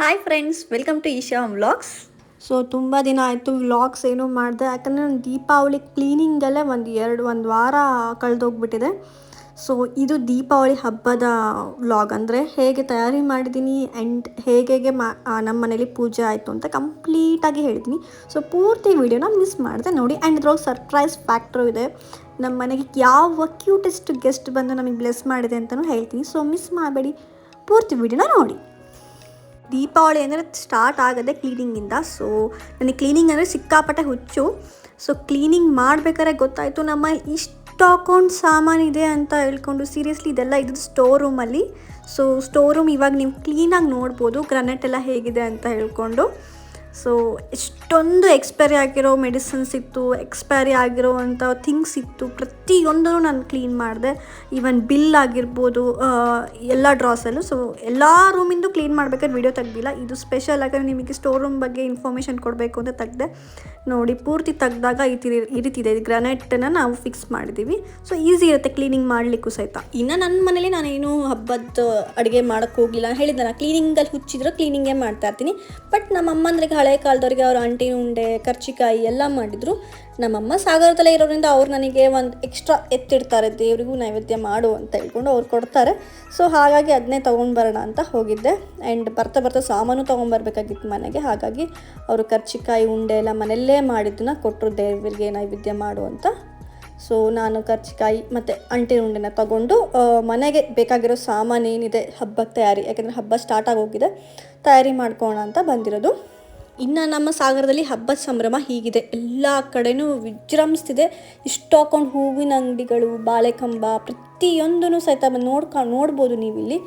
Hi friends welcome to Isha vlogs so ತುಂಬ ದಿನ ಆಯಿತು ವ್ಲಾಗ್ಸ್ ಏನೂ ಮಾಡಿದೆ. ಯಾಕಂದರೆ ನಾನು ದೀಪಾವಳಿ ಕ್ಲೀನಿಂಗಲ್ಲೇ ಒಂದು ಎರಡು, ಒಂದು ವಾರ ಕಳೆದೋಗ್ಬಿಟ್ಟಿದೆ. ಸೊ ಇದು ದೀಪಾವಳಿ ಹಬ್ಬದ ವ್ಲಾಗ್ ಅಂದರೆ ಹೇಗೆ ತಯಾರಿ ಮಾಡಿದ್ದೀನಿ ಆ್ಯಂಡ್ ಹೇಗೆ ಹೇಗೆ ಮಾ ನಮ್ಮ ಮನೇಲಿ ಪೂಜೆ ಆಯಿತು ಅಂತ ಕಂಪ್ಲೀಟಾಗಿ ಹೇಳಿದ್ದೀನಿ. ಸೊ ಪೂರ್ತಿ ವಿಡಿಯೋನ ಮಿಸ್ ಮಾಡಿದೆ. ನೋಡಿ ಆ್ಯಂಡ್ ಇದ್ರೊಳಗೆ ಸರ್ಪ್ರೈಸ್ ಫ್ಯಾಕ್ಟ್ರು ಇದೆ. ನಮ್ಮ ಮನೆಗೆ ಯಾವ ಕ್ಯೂಟೆಸ್ಟ್ ಗೆಸ್ಟ್ ಬಂದು ನಮಗೆ ಬ್ಲೆಸ್ ಮಾಡಿದೆ ಅಂತಲೂ ಹೇಳ್ತೀನಿ. ಸೊ ಮಿಸ್ ಮಾಡಬೇಡಿ. ಪೂರ್ತಿ ವಿಡಿಯೋನ ನೋಡಿ. ದೀಪಾವಳಿ ಅಂದರೆ ಸ್ಟಾರ್ಟ್ ಆಗೋದೆ ಕ್ಲೀನಿಂಗಿಂದ ಸೊ ನನಗೆ ಕ್ಲೀನಿಂಗ್ ಅಂದರೆ ಸಿಕ್ಕಾಪಟ್ಟೆ ಹುಚ್ಚು. ಸೊ ಕ್ಲೀನಿಂಗ್ ಮಾಡಬೇಕಾದ್ರೆ ಗೊತ್ತಾಯಿತು, ನಮ್ಮ ಇಷ್ಟು ಅಕೌಂಟ್ ಸಾಮಾನಿದೆ ಅಂತ ಹೇಳ್ಕೊಂಡು ಸೀರಿಯಸ್ಲಿ ಇದೆಲ್ಲ ಇದು ಸ್ಟೋರ್ ರೂಮಲ್ಲಿ ಸೊ ಸ್ಟೋರ್ ರೂಮ್ ಇವಾಗ ನೀವು ಕ್ಲೀನಾಗಿ ನೋಡ್ಬೋದು ಗ್ರನೆಟ್ ಎಲ್ಲ ಹೇಗಿದೆ ಅಂತ ಹೇಳ್ಕೊಂಡು. ಸೊ ಎಷ್ಟೊಂದು ಎಕ್ಸ್ಪೈರಿ ಆಗಿರೋ ಮೆಡಿಸಿನ್ಸ್ ಇತ್ತು ಎಕ್ಸ್ಪೈರಿ ಆಗಿರೋ ಅಂಥ ಥಿಂಗ್ಸ್ ಇತ್ತು. ಪ್ರತಿಯೊಂದನ್ನು ನಾನು ಕ್ಲೀನ್ ಮಾಡಿದೆ. ಈವನ್ ಬಿಲ್ ಆಗಿರ್ಬೋದು ಎಲ್ಲ ಡ್ರಾಸಲ್ಲೂ ಸೊ ಎಲ್ಲ ರೂಮಿಂದು ಕ್ಲೀನ್ ಮಾಡ್ಬೇಕಾದ್ರೆ ವಿಡಿಯೋ ತೆಗ್ದಿಲ್ಲ. ಇದು ಸ್ಪೆಷಲ್ ಆಗಿ ನಿಮಗೆ ಸ್ಟೋರ್ ರೂಮ್ ಬಗ್ಗೆ ಇನ್ಫಾರ್ಮೇಷನ್ ಕೊಡಬೇಕು ಅಂತ ತೆಗ್ದೆ. ನೋಡಿ, ಪೂರ್ತಿ ತೆಗ್ದಾಗ ಈ ತಿರಿ ಈ ರೀತಿ ಇದೆ. ಗ್ರಾನೈಟನ್ನು ನಾವು ಫಿಕ್ಸ್ ಮಾಡಿದ್ದೀವಿ ಸೊ ಈಸಿ ಇರುತ್ತೆ ಕ್ಲೀನಿಂಗ್ ಮಾಡಲಿಕ್ಕೂ ಸಹಿತ. ಇನ್ನು ನನ್ನ ಮನೇಲಿ ನಾನೇನು ಹಬ್ಬದ ಅಡುಗೆ ಮಾಡೋಕ್ಕೆ ಹೋಗಿಲ್ಲ ನಾನು ಕ್ಲೀನಿಂಗಲ್ಲಿ ಹುಚ್ಚಿದ್ರು ಕ್ಲೀನಿಂಗೇ ಮಾಡ್ತಾ ಇರ್ತೀನಿ. ಬಟ್ ನಮ್ಮ ಅಮ್ಮಂದ್ರಿಗೆ ಹಳೆ ಕಾಲದವ್ರಿಗೆ ಅವ್ರ ಅಂಟಿ ಉಂಡೆ, ಕರ್ಚಿಕಾಯಿ ಎಲ್ಲ ಮಾಡಿದ್ರು. ನಮ್ಮಮ್ಮ ಸಾಗರದಲ್ಲೇ ಇರೋದ್ರಿಂದ ಅವ್ರು ನನಗೆ ಒಂದು ಎಕ್ಸ್ಟ್ರಾ ಎತ್ತಿಡ್ತಾರೆ, ದೇವರಿಗೂ ನೈವೇದ್ಯ ಮಾಡು ಅಂತ ಹೇಳ್ಕೊಂಡು ಅವ್ರು ಕೊಡ್ತಾರೆ. ಸೊ ಹಾಗಾಗಿ ಅದನ್ನೇ ತೊಗೊಂಡು ಬರೋಣ ಅಂತ ಹೋಗಿದ್ದೆ. ಆ್ಯಂಡ್ ಬರ್ತಾ ಬರ್ತಾ ಸಾಮಾನು ತೊಗೊಂಬರ್ಬೇಕಾಗಿತ್ತು ಮನೆಗೆ. ಹಾಗಾಗಿ ಅವರು ಕರ್ಚಿಕಾಯಿ, ಉಂಡೆ ಎಲ್ಲ ಮನೆಯಲ್ಲೇ ಮಾಡಿದ್ದನ್ನ ಕೊಟ್ಟರು ದೇವರಿಗೆ ನೈವೇದ್ಯ ಮಾಡು ಅಂತ. ಸೊ ನಾನು ಕರ್ಚಿಕಾಯಿ ಮತ್ತು ಅಂಟಿನ ಉಂಡೆನ ತಗೊಂಡು ಮನೆಗೆ ಬೇಕಾಗಿರೋ ಸಾಮಾನು ಏನಿದೆ ಹಬ್ಬಕ್ಕೆ ತಯಾರಿ, ಯಾಕೆಂದರೆ ಹಬ್ಬ ಸ್ಟಾರ್ಟ್ ಆಗೋಗಿದೆ, ತಯಾರಿ ಮಾಡ್ಕೋಣ ಅಂತ ಬಂದಿರೋದು. ಇನ್ನು ನಮ್ಮ ಸಾಗರದಲ್ಲಿ ಹಬ್ಬದ ಸಂಭ್ರಮ ಹೀಗಿದೆ. ಎಲ್ಲ ಕಡೆನೂ ವಿಜೃಂಭಿಸ್ತಿದೆ. ಇಷ್ಟು ಹಾಕೊಂಡು ಹೂವಿನ ಅಂಗಡಿಗಳು, ಬಾಳೆಕಂಬ ಪ್ರತಿಯೊಂದೂ ಸಹಿತ ನೋಡ್ಕೊಂಡು ನೋಡ್ಬೋದು ನೀವಿಲ್ಲಿ.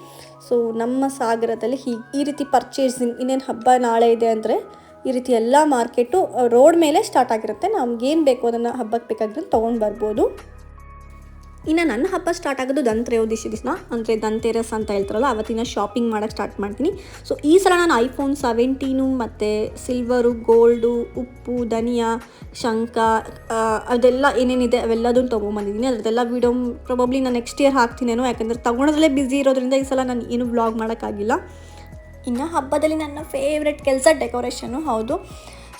ಸೊ ನಮ್ಮ ಸಾಗರದಲ್ಲಿ ಹೀಗೆ ಈ ರೀತಿ ಪರ್ಚೇಸಿಂಗ್ ಇನ್ನೇನು ಹಬ್ಬ ನಾಳೆ ಇದೆ ಅಂದರೆ ಈ ರೀತಿ ಎಲ್ಲ ಮಾರ್ಕೆಟು ರೋಡ್ ಮೇಲೆ ಸ್ಟಾರ್ಟ್ ಆಗಿರುತ್ತೆ. ನಮ್ಗೇನು ಬೇಕು ಅದನ್ನು ಹಬ್ಬಕ್ಕೆ ಬೇಕಾಗಿರೋದು ತೊಗೊಂಡು ಬರ್ಬೋದು. ಇನ್ನು ನನ್ನ ಹಬ್ಬ ಸ್ಟಾರ್ಟ್ ಆಗೋದು ಧನ್ತ್ರಯೋದಶಿ ದಿವಸ ಅಂದರೆ ದಂತೆರಸ್ ಅಂತ ಹೇಳ್ತಾರಲ್ಲ ಅವತ್ತಿನ ಶಾಪಿಂಗ್ ಮಾಡೋಕ್ಕೆ ಸ್ಟಾರ್ಟ್ ಮಾಡ್ತೀನಿ. ಸೊ ಈ ಸಲ ನಾನು ಐಫೋನ್ ಸೆವೆಂಟೀನು ಮತ್ತು ಸಿಲ್ವರು ಗೋಲ್ಡು ಉಪ್ಪು ಧನಿಯಾ ಆ, ಅದೆಲ್ಲ ಏನೇನಿದೆ ಅವೆಲ್ಲದನ್ನು ತೊಗೊಂಬಂದಿದ್ದೀನಿ. ಅದರದ್ದೆಲ್ಲ ವೀಡಿಯೋ ಪ್ರಾಬಬ್ಲಿ ನಾನು ನೆಕ್ಸ್ಟ್ ಇಯರ್ ಹಾಕ್ತೀನೇನೋ ಯಾಕಂದರೆ ತೊಗೊಳೋದ್ರಲ್ಲೇ ಬ್ಯುಸಿ ಇರೋದ್ರಿಂದ ಈ ಸಲ ನಾನು ಏನು ಬ್ಲಾಗ್ ಮಾಡೋಕ್ಕಾಗಿಲ್ಲ. ಇನ್ನು ಹಬ್ಬದಲ್ಲಿ ನನ್ನ ಫೇವ್ರೆಟ್ ಕೆಲಸ ಡೆಕೋರೇಷನು ಹೌದು.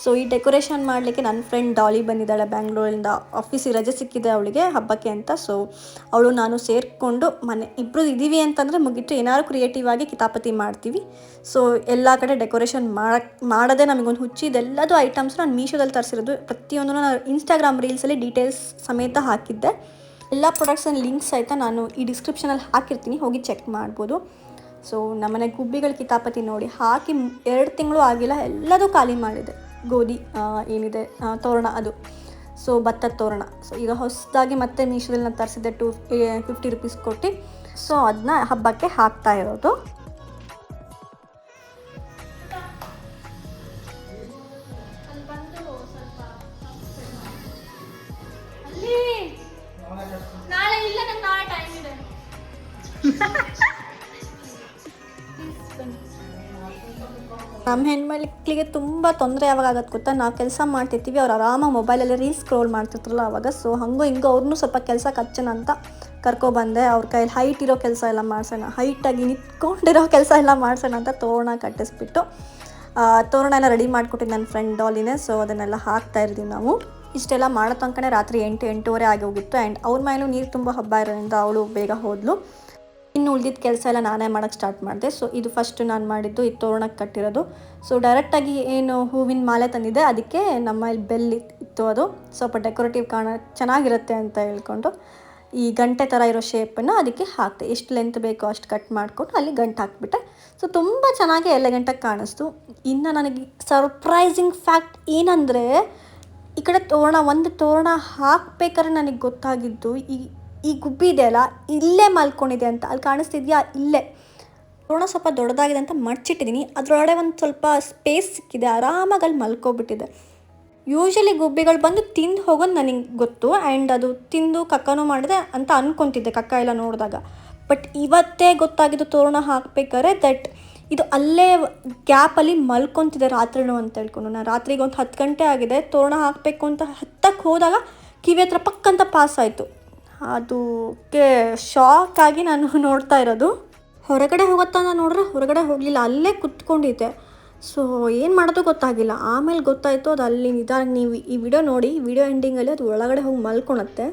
ಸೊ ಈ ಡೆಕೋರೇಷನ್ ಮಾಡಲಿಕ್ಕೆ ನನ್ನ ಫ್ರೆಂಡ್ ಡಾಲಿ ಬಂದಿದ್ದಾಳೆ ಬ್ಯಾಂಗ್ಳೂರಿಂದ ಆಫೀಸಿಗೆ ರಜೆ ಸಿಕ್ಕಿದೆ ಅವಳಿಗೆ, ಹಬ್ಬಕ್ಕೆ ಅಂತ. ಸೊ ಅವಳು ನಾನು ಸೇರಿಕೊಂಡು ಮನೆ ಇಬ್ಬರು ಇದ್ದೀವಿ ಅಂತಂದರೆ ಮುಗಿಟ್ಟು ಏನಾದ್ರು ಕ್ರಿಯೇಟಿವ್ ಆಗಿ ಕಿತಾಪತಿ ಮಾಡ್ತೀವಿ. ಸೊ ಎಲ್ಲ ಕಡೆ ಡೆಕೋರೇಷನ್ ಮಾಡಕ್ಕೆ ಮಾಡೋದೇ ನಮಗೊಂದು ಹುಚ್ಚಿ, ಇದೆಲ್ಲದೂ ಐಟಮ್ಸ್ ನಾನು ಮೀಶೋದಲ್ಲಿ ತರಿಸಿರೋದು. ಪ್ರತಿಯೊಂದು ನಾನು ಇನ್ಸ್ಟಾಗ್ರಾಮ್ ರೀಲ್ಸಲ್ಲಿ ಡೀಟೇಲ್ಸ್ ಸಮೇತ ಹಾಕಿದ್ದೆ. ಎಲ್ಲ ಪ್ರಾಡಕ್ಟ್ಸ್ ಲಿಂಕ್ಸ್ ಸಹಿತ ನಾನು ಈ ಡಿಸ್ಕ್ರಿಪ್ಷನಲ್ಲಿ ಹಾಕಿರ್ತೀನಿ. ಹೋಗಿ ಚೆಕ್ ಮಾಡ್ಬೋದು. ಸೊ ನಮ್ಮನೆ ಗುಬ್ಬಿಗಳ ಕಿತಾಪತಿ ನೋಡಿ ಹಾಕಿ, ಎರಡು ತಿಂಗಳು ಆಗಿಲ್ಲ, ಎಲ್ಲದೂ ಖಾಲಿ ಮಾಡಿದೆ. ಗೋಧಿ ಏನಿದೆ ತೋರಣ ಅದು. ಸೊ ಭತ್ತದ ತೋರಣ. ಸೊ ಈಗ ಹೊಸದಾಗಿ ಮತ್ತೆ ಮೀಶೋದಲ್ಲಿ ನಾನು ತರಿಸಿದ್ದೆ ಟು ಫಿಫ್ಟಿ ರುಪೀಸ್ ಕೊಟ್ಟು. ಸೊ ಅದನ್ನ ಹಬ್ಬಕ್ಕೆ ಹಾಕ್ತಾ ಇರೋದು. ನಾಳೆ ಇಲ್ಲ ನಾಳೆ ಟೈಮ್ ಇದೆ. ನಮ್ಮ ಹೆಣ್ಮಕ್ಳಿಗೆ ತುಂಬ ತೊಂದರೆ ಯಾವಾಗ ಆಗುತ್ತೆ ಗೊತ್ತಾ? ನಾವು ಕೆಲಸ ಮಾಡ್ತಿರ್ತೀವಿ, ಅವ್ರು ಆರಾಮಾಗಿ ಮೊಬೈಲಲ್ಲಿ ರೀಲ್ಸ್ ಸ್ಕ್ರೋಲ್ ಮಾಡ್ತಿರ್ತಾರಲ್ಲ ಅವಾಗ. ಸೊ ಹಂಗೋ ಹಿಂಗೋ ಅವ್ರನ್ನೂ ಸ್ವಲ್ಪ ಕೆಲಸ ಕಚ್ಚನ ಅಂತ ಕರ್ಕೊಬಂದೆ. ಅವ್ರ ಕೈಲಿ ಹೈಟ್ ಇರೋ ಕೆಲಸ ಎಲ್ಲ ಮಾಡ್ಸೋಣ ಹೈಟಾಗಿ ನಿಂತ್ಕೊಂಡಿರೋ ಕೆಲಸ ಎಲ್ಲ ಮಾಡ್ಸೋಣ ಅಂತ ತೋರಣ ಕಟ್ಟಿಸ್ಬಿಟ್ಟು ತೋರಣ ಎಲ್ಲ ರೆಡಿ ಮಾಡಿಕೊಟ್ಟಿದ್ದು ನನ್ನ ಫ್ರೆಂಡ್ ಡಾಲಿನೇ. ಸೊ ಅದನ್ನೆಲ್ಲ ಹಾಕ್ತಾ ಇರ್ತೀವಿ ನಾವು. ಇಷ್ಟೆಲ್ಲ ಮಾಡೋ ತನಕನೇ ರಾತ್ರಿ ಎಂಟು, ಎಂಟೂವರೆ ಆಗಿ ಹೋಗಿತ್ತು. ಆ್ಯಂಡ್ ಅವ್ರ ಮೇಲೂ ನೀರು ತುಂಬ ಹಬ್ಬ ಇರೋದ್ರಿಂದ ಅವಳು ಬೇಗ ಹೋದ್ಲು. ಇನ್ನು ಉಳಿದಿದ್ದ ಕೆಲಸ ಎಲ್ಲ ನಾನೇ ಮಾಡೋಕ್ಕೆ ಸ್ಟಾರ್ಟ್ ಮಾಡಿದೆ. ಸೊ ಇದು ಫಸ್ಟ್ ನಾನು ಮಾಡಿದ್ದು ಈ ತೋರಣಕ್ಕೆ ಕಟ್ಟಿರೋದು. ಸೊ ಡೈರೆಕ್ಟಾಗಿ ಏನು ಹೂವಿನ ಮಾಲೆ ತಂದಿದೆ ಅದಕ್ಕೆ ನಮ್ಮ ಇಲ್ಲಿ ಬೆಲ್ ಇತ್ತು ಅದು. ಸ್ವಲ್ಪ ಡೆಕೋರೇಟಿವ್ ಕಾಣ, ಚೆನ್ನಾಗಿರುತ್ತೆ ಅಂತ ಹೇಳ್ಕೊಂಡು ಈ ಗಂಟೆ ಥರ ಇರೋ ಶೇಪನ್ನು ಅದಕ್ಕೆ ಹಾಕ್ತೆ ಎಷ್ಟು ಲೆಂತ್ ಬೇಕೋ ಅಷ್ಟು ಕಟ್ ಮಾಡಿಕೊಂಡು ಅಲ್ಲಿ ಗಂಟೆ ಹಾಕ್ಬಿಟ್ಟೆ. ಸೊ ತುಂಬ ಚೆನ್ನಾಗಿ ಎಲ್ಲ ಗಂಟೆಗೆ ಕಾಣಿಸ್ತು. ಇನ್ನು ನನಗೆ ಸರ್ಪ್ರೈಸಿಂಗ್ ಫ್ಯಾಕ್ಟ್ ಏನಂದರೆ ಈ ಕಡೆ ತೋರಣ, ಒಂದು ತೋರಣ ಹಾಕ್ಬೇಕಾದ್ರೆ ನನಗೆ ಗೊತ್ತಾಗಿದ್ದು ಈ ಈ ಗುಬ್ಬಿ ಇದೆಯಲ್ಲ ಇಲ್ಲೇ ಮಲ್ಕೊಂಡಿದೆ ಅಂತ. ಅಲ್ಲಿ ಕಾಣಿಸ್ತಿದ್ಯಾ? ಇಲ್ಲೇ. ತೋರಣ ಸ್ವಲ್ಪ ದೊಡ್ಡದಾಗಿದೆ ಅಂತ ಮಡ್ಚಿಟ್ಟಿದ್ದೀನಿ ಅದರೊಳಗಡೆ ಒಂದು ಸ್ವಲ್ಪ ಸ್ಪೇಸ್ ಸಿಕ್ಕಿದೆ. ಆರಾಮಾಗಿ ಅಲ್ಲಿ ಮಲ್ಕೋಬಿಟ್ಟಿದೆ. ಯೂಶಲಿ ಗುಬ್ಬಿಗಳು ಬಂದು ತಿಂದು ಹೋಗೋದು ನನಗೆ ಗೊತ್ತು. ಆ್ಯಂಡ್ ಅದು ತಿಂದು ಕಕ್ಕನೂ ಮಾಡಿದೆ ಅಂತ ಅಂದ್ಕೊತಿದ್ದೆ ಕಕ್ಕ ಎಲ್ಲ ನೋಡಿದಾಗ. ಬಟ್ ಇವತ್ತೇ ಗೊತ್ತಾಗಿದ್ದು ತೋರಣ ಹಾಕ್ಬೇಕಾದ್ರೆ ದಟ್ ಇದು ಅಲ್ಲೇ ಗ್ಯಾಪಲ್ಲಿ ಮಲ್ಕೊತಿದೆ ರಾತ್ರಿನೂ ಅಂತ ಹೇಳ್ಕೊಂಡು. ನಾನು ರಾತ್ರಿಗೆ ಒಂದು ಹತ್ತು ಗಂಟೆ ಆಗಿದೆ. ತೋರಣ ಹಾಕಬೇಕು ಅಂತ ಹತ್ತಕ್ಕೆ ಹೋದಾಗ ಕಿವಿ ಹತ್ರ ಪಕ್ಕಂತ ಪಾಸ್ ಆಯಿತು. ಅದಕ್ಕೆ ಶಾಕ್ ಆಗಿ ನಾನು ನೋಡ್ತಾ ಇರೋದು. ಹೊರಗಡೆ ಹೋಗುತ್ತಾನ ನೋಡ್ರೆ ಹೊರಗಡೆ ಹೋಗಲಿಲ್ಲ, ಅಲ್ಲೇ ಕುತ್ಕೊಂಡಿದ್ದೆ. ಸೊ ಏನು ಮಾಡೋದು ಗೊತ್ತಾಗಿಲ್ಲ. ಆಮೇಲೆ ಗೊತ್ತಾಯಿತು, ಅದು ಅಲ್ಲಿ ನಿಧಾನ ನೀವು ಈ ವಿಡಿಯೋ ನೋಡಿ ವಿಡಿಯೋ ಎಂಡಿಂಗಲ್ಲಿ ಅದು ಒಳಗಡೆ ಹೋಗಿ ಮಲ್ಕೊಳತ್ತೆ.